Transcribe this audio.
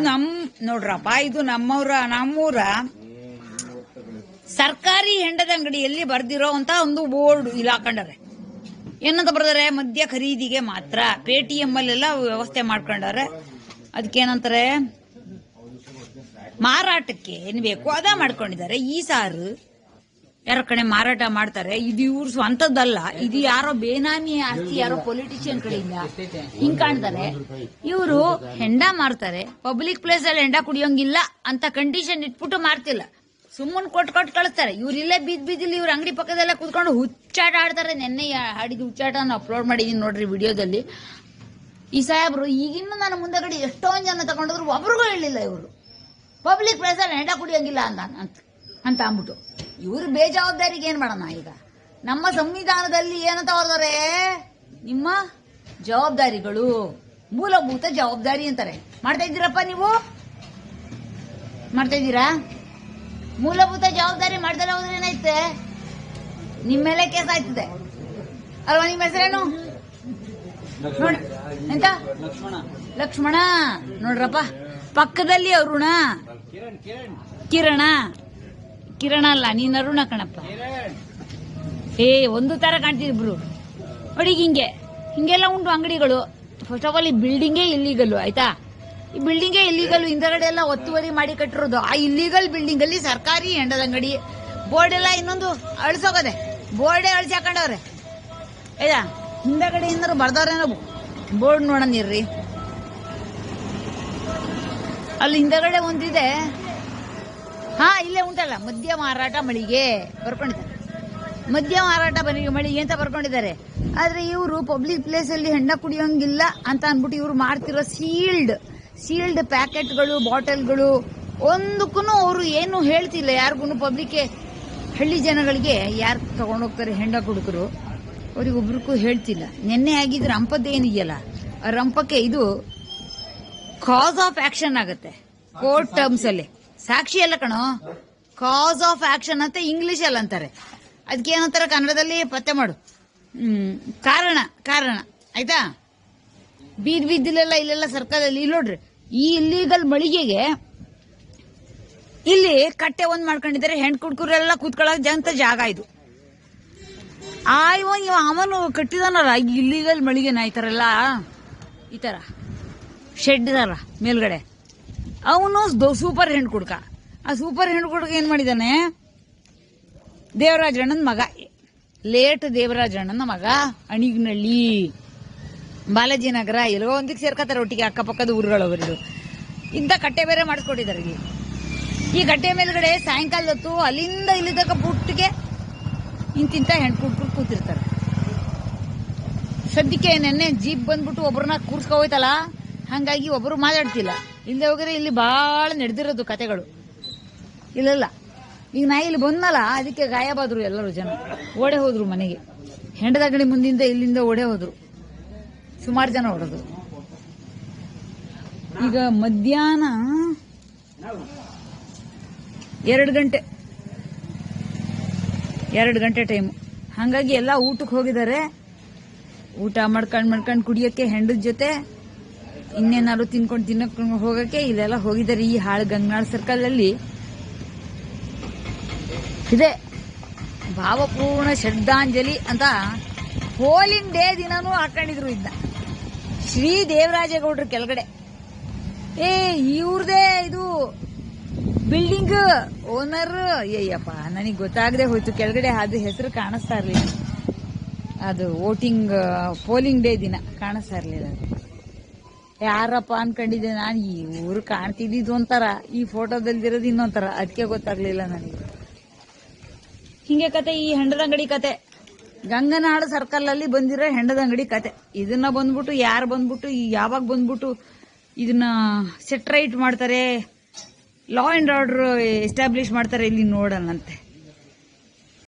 ನಮ್, ನೋಡ್ರಪ್ಪ, ಇದು ನಮ್ಮವ್ರ, ನಮ್ಮೂರ ಸರ್ಕಾರಿ ಹೆಂಡದ ಅಂಗಡಿಯಲ್ಲಿ ಬರ್ದಿರೋ ಅಂತ ಒಂದು ಬೋರ್ಡ್ ಇಲ್ಲಿ ಹಾಕೊಂಡಾರೆ ಏನಂತ ಬರ್ದಾರೆ, ಮದ್ಯ ಖರೀದಿಗೆ ಮಾತ್ರ. ಪೇಟಿಎಂ ಅಲ್ಲೆಲ್ಲ ವ್ಯವಸ್ಥೆ ಮಾಡ್ಕೊಂಡವ್ರೆ. ಅದಕ್ಕೇನಂತಾರೆ, ಮಾರಾಟಕ್ಕೆ ಏನ್ ಬೇಕು? ಅದ ಮಾಡ್ಕೊಂಡಿದ್ದಾರೆ. ಈ ಸಾರು ಯಾರೋ ಕಡೆ ಮಾರಾಟ ಮಾಡ್ತಾರೆ. ಇದು ಇವ್ರ ಸ್ವಂತದ್ದಲ್ಲ ಇದು ಯಾರೋ ಬೇನಾಮಿ ಆಸ್ತಿ, ಯಾರೋ ಪೊಲಿಟಿಷಿಯನ್ ಕಡೆಯಿಂದ ಹಿಂಗ್ ಕಾಣ್ತಾರೆ. ಇವರು ಹೆಂಡ ಮಾರ್ತಾರೆ. ಪಬ್ಲಿಕ್ ಪ್ಲೇಸ್ ಅಲ್ಲಿ ಹೆಂಡ ಕುಡಿಯೋಂಗಿಲ್ಲ ಅಂತ ಕಂಡೀಷನ್ ಇಟ್ಬಿಟ್ಟು ಮಾರ್ತಿಲ್ಲ. ಸುಮ್ಮನೆ ಕೊಟ್ಟು ಕೊಟ್ಟು ಕಳಿಸ್ತಾರೆ. ಇವ್ರು ಇಲ್ಲೇ ಬೀದ್ ಬೀದಿಲಿ ಇವ್ರ ಅಂಗಡಿ ಪಕ್ಕದಲ್ಲೇ ಕುತ್ಕೊಂಡು ಹುಚ್ಚಾಟ ಆಡ್ತಾರೆ. ನೆನ್ನೆ ಹಾಡಿದ ಹುಚ್ಚಾಟನ ಅಪ್ಲೋಡ್ ಮಾಡಿದೀನಿ ನೋಡ್ರಿ ವಿಡಿಯೋದಲ್ಲಿ. ಈ ಸಾಹೇಬ್ರು ಈಗಿನ್ನೂ ನನ್ನ ಮುಂದಗಡೆ ಎಷ್ಟೊಂದು ಜನ ತಗೊಂಡಿದ್ರು ಒಬ್ರಿಗೂ ಹೇಳಿಲ್ಲ ಇವರು. ಪಬ್ಲಿಕ್ ಪ್ಲೇಸ್ ಅಲ್ಲಿ ಹೆಂಡ ಕುಡಿಯೋಂಗಿಲ್ಲ ಅಂತ. ಅಂತ ಅಂದ್ಬಿಟ್ಟು. ಇವ್ರ ಬೇಜವಾಬ್ದಾರಿಗೆ ಏನ್ ಮಾಡೋಣ ಈಗ? ನಮ್ಮ ಸಂವಿಧಾನದಲ್ಲಿ ಏನಂತ ಹೊರದರೆ ನಿಮ್ಮ ಜವಾಬ್ದಾರಿಗಳು. ಮೂಲಭೂತ ಜವಾಬ್ದಾರಿ ಅಂತಾರೆ. ಮಾಡ್ತಾ ಇದ್ದೀರಪ್ಪ ನೀವು? ಮಾಡ್ತಾ ಇದ್ದೀರಾ? ಮೂಲಭೂತ ಜವಾಬ್ದಾರಿ ಮಾಡ್ದಲ್ಲ ಹೋದ್ರೆ ಏನಾಯ್ತೆ ನಿಮ್ಮ ಮೇಲೆ ಕೇಸ್ ಆಯ್ತದೆ ಅಲ್ವಾ ನಿಮ್ಮ ಹೆಸರೇನು? ನೋಡ, ಎಂತ? ಲಕ್ಷ್ಮಣ. ನೋಡ್ರಪ್ಪ. ಪಕ್ಕದಲ್ಲಿ ಅರುಣ. ಕಿರಣ. ಕಿರಣ ಅಲ್ಲ, ನೀನ್ ಅರುಣ ಕಣಪ್ಪ. ಏ, ಒಂದು ತರ ಕಾಣ್ತಿದ್ರು ನೋಡಿ ಹಿಂಗೆ, ಹಿಂಗೆಲ್ಲ ಉಂಟು ಅಂಗಡಿಗಳು. ಫಸ್ಟ್ ಆಫ್ ಆಲ್ ಈ ಬಿಲ್ಡಿಂಗೇ ಇಲ್ಲಿಗಲ್ಲು ಆಯ್ತಾ? ಈ ಬಿಲ್ಡಿಂಗೇ ಇಲ್ಲಿಗಲ್ಲು ಹಿಂದಗಡೆ ಎಲ್ಲ ಒತ್ತುವರಿ ಮಾಡಿ ಕಟ್ಟಿರೋದು. ಆ ಇಲ್ಲಿಗಲ್ ಬಿಲ್ಡಿಂಗ್ ಅಲ್ಲಿ ಸರ್ಕಾರಿ ಹೆಂಡದ ಅಂಗಡಿ. ಬೋರ್ಡ್ ಎಲ್ಲ ಇನ್ನೊಂದು ಅಳಿಸೋಗದೆ. ಬೋರ್ಡೇ ಅಳಿಸಿ ಹಾಕೊಂಡವ್ರೆ. ಆಯ್ತಾ? ಹಿಂದಗಡೆ ಏನಾರು ನಾವು ಬೋರ್ಡ್ ನೋಡೋಣಿರ್ರಿ ಅಲ್ಲಿ ಹಿಂದಗಡೆ ಒಂದಿದೆ. ಹಾ, ಇಲ್ಲೇ ಉಂಟಲ್ಲ, ಮದ್ಯ ಮಾರಾಟ ಮಳಿಗೆ ಬರ್ಕೊಂಡಿದ್ದಾರೆ. ಮದ್ಯ ಮಾರಾಟ ಮಳಿಗೆ ಅಂತ ಬರ್ಕೊಂಡಿದ್ದಾರೆ. ಆದ್ರೆ ಇವರು ಪಬ್ಲಿಕ್ ಪ್ಲೇಸ್ ಅಲ್ಲಿ ಹೆಣ್ಣ ಕುಡಿಯೋಂಗಿಲ್ಲ ಅಂತ ಅನ್ಬಿಟ್ಟು ಇವರು ಮಾಡ್ತಿರೋ ಸೀಲ್ಡ್ ಸೀಲ್ಡ್ ಪ್ಯಾಕೆಟ್ಗಳು, ಬಾಟಲ್ಗಳು ಒಂದಕ್ಕೂ ಅವರು ಏನು ಹೇಳ್ತಿಲ್ಲ. ಯಾರಿಗೂ ಪಬ್ಲಿಕ್ಗೆ ಹಳ್ಳಿ ಜನಗಳಿಗೆ ಯಾರು ತಗೊಂಡೋಗ್ತಾರೆ ಹೆಂಡ ಕುಡುಕರು ಅವ್ರಿಗೊಬ್ರಿಗೂ ಹೇಳ್ತಿಲ್ಲ. ನಿನ್ನೆ ಆಗಿದ್ರೆ ರಂಪದ ಏನಿದೆಯಲ್ಲ ರಂಪಕ್ಕೆ ಇದು ಕಾಸ್ ಆಫ್ ಆಕ್ಷನ್ ಆಗುತ್ತೆ ಕೋರ್ಟ್ ಟರ್ಮ್ಸ್ ಅಲ್ಲಿ. ಸಾಕ್ಷಿ ಅಲ್ಲ ಕಣೋ. ಕಾಸ್ ಆಫ್ ಆಕ್ಷನ್ ಅಂತ ಇಂಗ್ಲಿಷ್ ಅಲ್ಲಿ ಅಂತಾರೆ. ಅದಕ್ಕೆ ಏನಂತಾರೆ ಕನ್ನಡದಲ್ಲಿ ಪತ್ತೆ ಮಾಡು. ಕಾರಣ ಕಾರಣ, ಆಯ್ತಾ? ಬೀದ್ ಬೀದಿಲೆಲ್ಲ ಇಲ್ಲೆಲ್ಲ ಸರ್ಕಾರದಲ್ಲಿ ಇಲ್ಲಿ ನೋಡ್ರಿ. ಈ ಇಲ್ಲಿಗಲ್ ಮಳಿಗೆಗೆ ಇಲ್ಲಿ ಕಟ್ಟೆ ಒಂದ್ ಮಾಡ್ಕೊಂಡಿದ್ದಾರೆ, ಹೆಣ್ ಕುಡ್ಕುರೆಲ್ಲ ಕೂತ್ಕೊಳ್ಳೋಕೆ ಜಂತ ಜಾಗ ಇದು. ಆಯ್ವ, ಇವ ಅವನು ಕಟ್ಟಿದಾನಲ್ಲ ಇಲ್ಲಿಗಲ್ ಮಳಿಗೆನ ಈ ತರ ಎಲ್ಲ? ಈ ತರ. ಶೆಡ್ ತರ ಮೇಲ್ಗಡೆ. ಅವನು ಸೂಪರ್ ಹೆಣ್ಣು ಕುಡ್ಕ. ಆ ಸೂಪರ್ ಹೆಣ್ಣು ಕುಡ್ಕ ಏನು ಮಾಡಿದಾನೆ? ದೇವರಾಜಣ್ಣನ ಮಗ. ಲೇಟ್ ದೇವರಾಜಣ್ಣನ ಮಗ ಅಣಿಗ್ನಳ್ಳಿ. ಬಾಲಾಜಿ ನಗರ ಎಲ್ಲೋ ಒಂದಕ್ಕೆ ಸೇರ್ಕೋತಾರೆ ಒಟ್ಟಿಗೆ ಅಕ್ಕಪಕ್ಕದ ಊರುಗಳವರು ಇಂಥ ಕಟ್ಟೆ ಬೇರೆ ಮಾಡಿಸ್ಕೊಟ್ಟಿದ್ದಾರೆ ಇಲ್ಲಿ. ಈ ಕಟ್ಟೆ ಮೇಲ್ಗಡೆ ಸಾಯಂಕಾಲ ಹೊತ್ತು ಅಲ್ಲಿಂದ ಇಲ್ಲಿ ತನಕ ಪುಟ್ಟಿಗೆ ಇಂತಿಂತ ಹೆಣ್ಣು ಕುಡ್ಕೊಂಡು ಕೂತಿರ್ತಾರೆ. ಸದ್ಯಕ್ಕೆ ನೆನ್ನೆ ಜೀಪ್ ಬಂದ್ಬಿಟ್ಟು ಒಬ್ಬರನ್ನ ಕೂರ್ಸ್ಕೊ ಹೋಯ್ತಲ್ಲ? ಹಂಗಾಗಿ ಒಬ್ಬರು ಮಾತಾಡ್ತಿಲ್ಲ. ಇಲ್ಲದೆ ಹೋಗಿದ್ರೆ ಇಲ್ಲಿ ಬಹಳ ನಡೆದಿರೋದು ಕತೆಗಳು. ಇಲ್ಲಲ್ಲ, ಈಗ ನಾ ಇಲ್ಲಿ ಬಂದ್ನಲ್ಲ, ಅದಕ್ಕೆ ಗಾಯಬಾದ್ರು ಎಲ್ಲರೂ ಜನ. ಓಡೆ ಹೋದ್ರು ಮನೆಗೆ. ಹೆಂಡದ ಗಡಿ ಮುಂದಿಂದ ಇಲ್ಲಿಂದ ಓಡೆ ಹೋದ್ರು. ಸುಮಾರು ಜನ ಹೊಡೆದ್ರು ಈಗ ಮಧ್ಯಾಹ್ನ ಎರಡು ಗಂಟೆ. ಎರಡು ಗಂಟೆ ಟೈಮು ಹಾಗಾಗಿ ಎಲ್ಲ ಊಟಕ್ಕೆ ಹೋಗಿದ್ದಾರೆ. ಊಟ ಮಾಡ್ಕೊಂಡು ಮಾಡ್ಕೊಂಡು ಕುಡಿಯೋಕ್ಕೆ, ಹೆಂಡದ ಜೊತೆ ಇನ್ನೇನಾದ್ರು ತಿನ್ಕೊಂಡು ತಿನ್ನಕ್ ಹೋಗಕ್ಕೆ ಇಲ್ಲೆಲ್ಲ ಹೋಗಿದ್ದಾರೆ. ಈ ಹಾಳು ಗಂಗನಾಳ್ ಸರ್ಕಲ್ ಅಲ್ಲಿ ಇದೆ. ಭಾವಪೂರ್ಣ ಶ್ರದ್ಧಾಂಜಲಿ ಅಂತ ಹೋಲಿಂಗ್ ಡೇ ದಿನನೂ ಹಾಕೊಂಡಿದ್ರು ಇದನ್ನ ಶ್ರೀ ದೇವರಾಜೇಗೌಡ್ರ ಕೆಳಗಡೆ. ಏ, ಇವ್ರದೇ ಇದು ಬಿಲ್ಡಿಂಗ್ ಓನರ್ ಅಯ್ಯಪ್ಪ ನನಗೆ ಗೊತ್ತಾಗದೆ ಹೋಯ್ತು. ಕೆಳಗಡೆ ಅದು ಹೆಸರು ಕಾಣಿಸ್ತಾ ಇರ್ಲಿಲ್ಲ. ಅದು ವೋಟಿಂಗ್ ಪೋಲಿಂಗ್ ಡೇ ದಿನ ಕಾಣಿಸ್ತಾ ಇರ್ಲಿಲ್ಲ. ಯಾರಪ್ಪ ಅನ್ಕೊಂಡಿದ್ದೆ ನಾನು ಈ ಊರು ಕಾಣ್ತಿದ್ದಿದ್ದು ಒಂಥರ ಈ ಫೋಟೋದಲ್ಲಿರೋದು ಇನ್ನೊಂಥರ ಅದಕ್ಕೆ ಗೊತ್ತಾಗ್ಲಿಲ್ಲ ನನಗೆ. ಹಿಂಗೆ ಕತೆ ಈ ಹೆಂಡದ ಅಂಗಡಿ ಕತೆ. ಗಂಗನಾಡು ಸರ್ಕಲ್ ಅಲ್ಲಿ ಬಂದಿರೋ ಹೆಂಡದ ಅಂಗಡಿ ಕತೆ. ಇದನ್ನ ಬಂದ್ಬಿಟ್ಟು ಯಾರು ಬಂದ್ಬಿಟ್ಟು ಈ ಯಾವಾಗ ಬಂದ್ಬಿಟ್ಟು ಇದನ್ನ ಸೆಟ್ರೈಟ್ ಮಾಡ್ತಾರೆ? ಲಾ ಅಂಡ್ ಆರ್ಡರ್ ಎಸ್ಟಾಬ್ಲಿಷ್ ಮಾಡ್ತಾರೆ ಇಲ್ಲಿ ನೋಡೋಣಂತೆ.